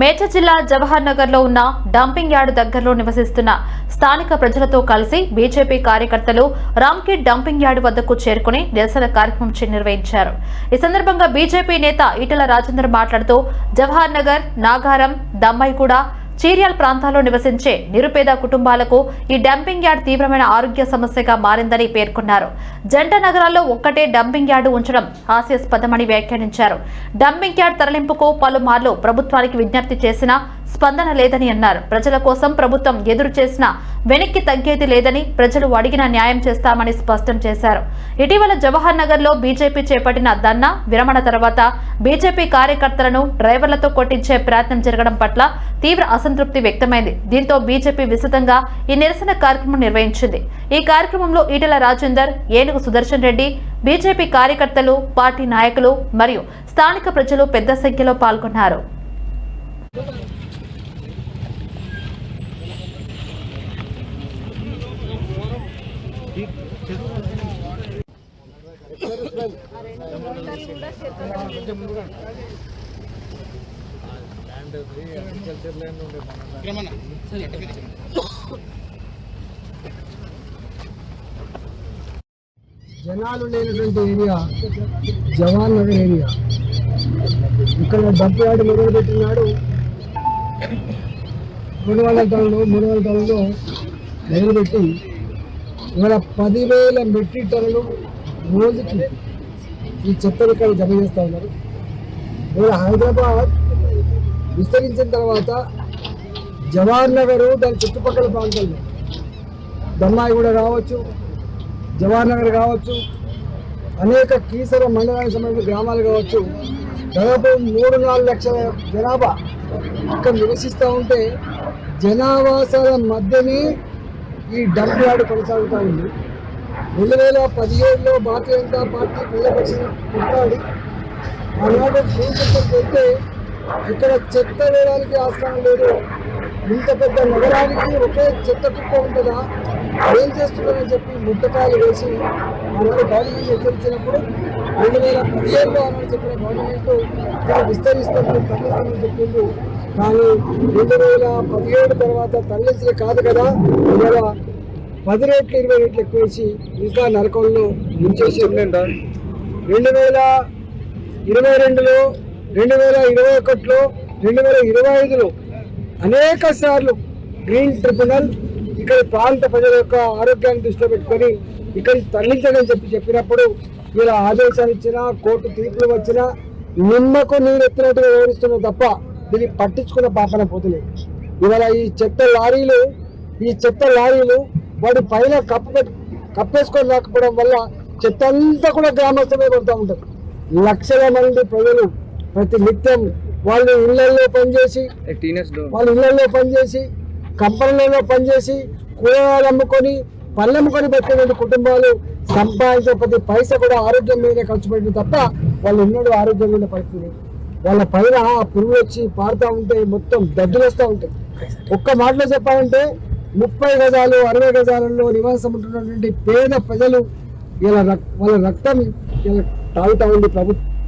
మేడ్చల్ జిల్లా జవహర్ నగర్లో ఉన్న డంపింగ్ యార్డ్ దగ్గరలో నివసిస్తున్న స్థానిక ప్రజలతో కలిసి బీజేపీ కార్యకర్తలు రామ్కి డంపింగ్ యార్డ్ వద్దకు చేరుకుని నిరసన కార్యక్రమం నిర్వహించారు. ఈ సందర్భంగా బీజేపీ నేత ఈటల రాజేందర్ మాట్లాడుతూ జవహర్ నగర్ నాగారం దమ్మాయిగూడ చీర్యాల ప్రాంతాల్లో నివసించే నిరుపేద కుటుంబాలకు ఈ డంపింగ్ యార్డ్ తీవ్రమైన ఆరోగ్య సమస్యగా మారిందని పేర్కొన్నారు. జంట నగరాల్లో ఒక్కటే డంపింగ్ యార్డు ఉంచడం హాస్యాస్పదమని వ్యాఖ్యానించారు. డంపింగ్ యార్డ్ తరలింపుకు పలుమార్లు ప్రభుత్వానికి విజ్ఞప్తి చేసినా స్పందన లేదని అన్నారు. ప్రజల కోసం ప్రభుత్వం ఎదురు చేసిన వెనక్కి తగ్గేది లేదని ప్రజలు అడిగిన న్యాయం చేస్తామని స్పష్టం చేశారు. ఇటీవల జవహర్ నగర్లో బీజేపీ చేపట్టిన ధర్నా విరమణ తర్వాత బీజేపీ కార్యకర్తలను డ్రైవర్లతో కొట్టించే ప్రయత్నం జరగడం పట్ల తీవ్ర అసంతృప్తి వ్యక్తమైంది. దీంతో బీజేపీ విస్తృతంగా ఈ నిరసన కార్యక్రమం నిర్వహించింది. ఈ కార్యక్రమంలో ఈటెల రాజేందర్ ఏనుగు సుదర్శన్ రెడ్డి బీజేపీ కార్యకర్తలు పార్టీ నాయకులు మరియు స్థానిక ప్రజలు పెద్ద సంఖ్యలో పాల్గొన్నారు. జనాలు లేనటువంటి ఏరియా జవాన్ నగర్ ఏరియా. ఇక్కడ డబ్బు ఆడి మొదలుపెట్టినాడు. రెండు వందల టన్నులు మూడు వందల టన్నులు మొదలుపెట్టి ఇవాళ పదివేల మెట్రిక్ టన్నులు రోజుకి ఈ చెత్తను ఇక్కడ జమ చేస్తూ ఉన్నారు. మీరు హైదరాబాద్ విస్తరించిన తర్వాత జవహర్ నగర్ దాని చుట్టుపక్కల ప్రాంతాల్లో దమ్మాయి కూడా కావచ్చు జవహర్ నగర్ కావచ్చు అనేక కీసర మండలానికి సంబంధించిన గ్రామాలు కావచ్చు దాదాపు మూడు నాలుగు లక్షల జనాభా ఇక్కడ నివసిస్తూ ఉంటే జనావాసాల మధ్యనే ఈ డంప్ యార్డ్ కొనసాగుతూ ఉంది. రెండు వేల పదిహేడులో భారతీయ జనతా పార్టీ ప్రజాపక్షం కొట్టాడి ఆనాడు భూమికి పెడితే ఇక్కడ చెత్త వేయడానికి ఆస్కారం లేదు. ఇంత పెద్ద నగరానికి ఒకే చెత్త కుప్ప ఉంటుందా? ఏం చేస్తున్నారని చెప్పి ముట్టకాయలు వేసి ఆనాడు గవర్నమెంట్ హెచ్చరించినప్పుడు రెండు వేల పదిహేడులో ఆనాడు చెప్పిన గవర్నమెంట్ దీన్ని విస్తరిస్తామని తరలిస్తామని చెప్పింది. కానీ రెండు వేల పదిహేడు తర్వాత తరలించలే కాదు కదా ఇలా పది రేట్లు ఇరవై రేట్లు ఎక్కువ వేసి ఇంకా నరకంలో ముంచేసి రెండు వేల ఇరవై రెండులో రెండు వేల ఇరవై ఒకటిలో రెండు వేల ఇరవై ఐదులో అనేక సార్లు గ్రీన్ ట్రిబ్యునల్ ఇక్కడ ప్రాంత ప్రజల యొక్క ఆరోగ్యాన్ని దృష్టిలో పెట్టుకొని ఇక్కడికి తరలించాలని చెప్పి చెప్పినప్పుడు ఇలా ఆదేశాలు ఇచ్చినా కోర్టు తీర్పులు వచ్చినా నిమ్మకు నీరు ఎత్తినట్టుగా వివరిస్తున్నా తప్ప దీన్ని పట్టించుకున్న పాపన పోతున్నాయి ఇవాళ ఈ చెత్త లారీలు ఈ చెత్త లారీలు వాటి పైన కప్పు కప్పేసుకొని రాకపోవడం వల్ల చెత్త అంతా కూడా గ్రామస్తులే పడుతూ ఉంటారు లక్షల మంది ప్రజలు ప్రతి నిత్యం వాళ్ళు ఇళ్ళలో పనిచేసి వాళ్ళ ఇళ్ళలో పనిచేసి కంపెనీలలో పనిచేసి కూరగాయలు అమ్ముకొని పళ్ళు అమ్ముకొని బతికేటువంటి కుటుంబాలు సంపాదించే ప్రతి పైసా కూడా ఆరోగ్యం మీదే ఖర్చు పెట్టిన తప్ప వాళ్ళు ఎన్నడూ ఆరోగ్యం మీద పరిస్థితి వాళ్ళ పైన పురుగు వచ్చి పారుతూ ఉంటే మొత్తం దద్దులు వస్తూ ఉంటాయి ఒక్క మాటలో చెప్పాలంటే ముప్పై గజాలు అరవై గజాలలో నివాసం ఉంటున్నటువంటి పేద ప్రజలు ఇలా రక్- వాళ్ళ రక్తం ఇలా తాగుతా ఉంది ప్రభుత్వం.